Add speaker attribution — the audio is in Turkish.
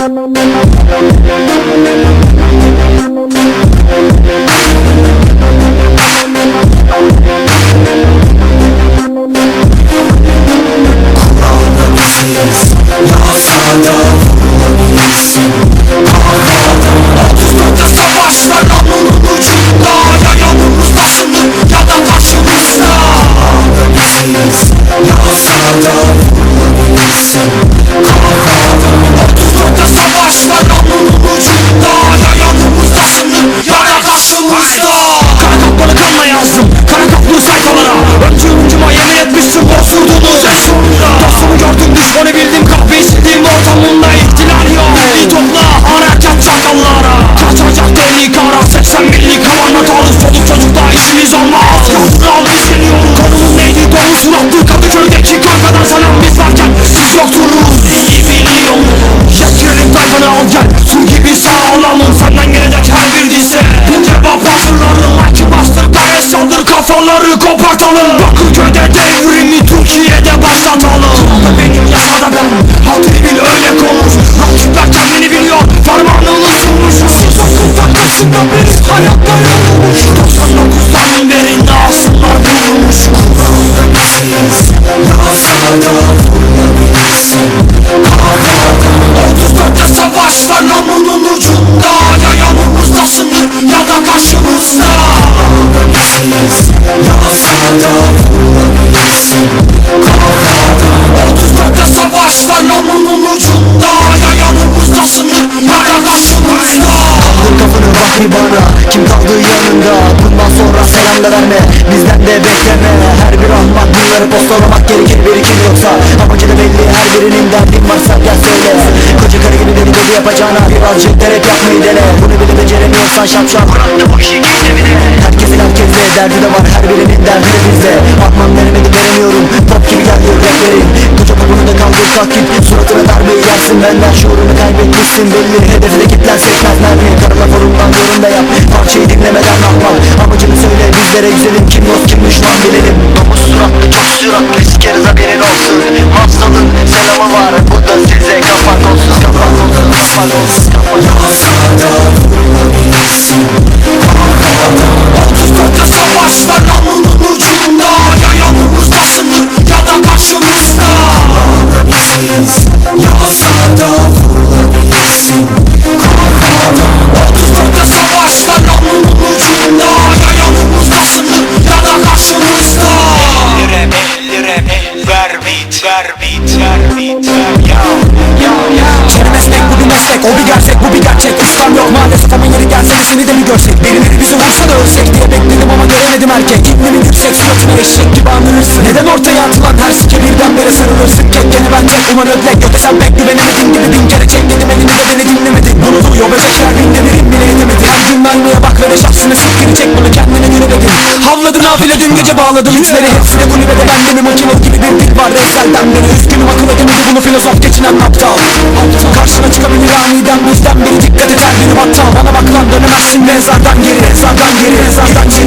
Speaker 1: Savaşlar Hayatta yorulmuş 99'dan beri Nasıllar bulmuş Otuzlarda
Speaker 2: bir bana Kim kaldı yanında? Bundan sonra selamlar verme Bizden de bekleme. Her bir ahmak bunları postalamak gerekir birikir yoksa. Amacı da belli her birinin derdin varsa gel söyle. Koca karı gibi deli yapacağına Birazcık terep yapmayı dene. Bunu bile beceremiyorsan şapşal. Bıraktı bu işi geç evine. Herkesin herkese derdi de var Her birinin derdi de bizde. Atmam denemedim veremiyorum. Pop gibi geliyor raplerin Koca popunu da kaldır kalk git. Suratına darbe yersin benden Şuurunu kaybetmişsin belli güzelim Kim dost kim düşman bilelim. Domuz suratlı çok süratli Sikeriz haberin olsun. Hafsalın selamı var Bu da size kafa kolsuz Kafa kolsuz kafa kolsuz kafa
Speaker 1: Otuzlarda
Speaker 3: bit ver bit ver bit ver ya ya ya
Speaker 4: Çene meslek bu bir meslek o bir gerçek bu bir gerçek Ustam yok maalesef ama yeri gelse de seni de mi görsek Birileri bizi vursa da ölsek diye bekledim ama göremedim erkek İklimin yüksek suratına eşek gibi anırırsın Neden ortaya atılan her sike birden beri sarılırsın Kek gene ben tek uman ödlek Yok. Sen pek güvenemedin gibi bin Nafile dün gece bağladım içleri. Hepsine kulübede ben de mi makine gibi bir dil var. Resselden beri üzgünüm akıl edemedi bunu filozof geçinen aptal. Karşına çıkabilir aniden bizden biri. Dikkat et her biri battal. Bana bak lan dönemezsin. Mezardan geri Mezardan geri Mezardan geri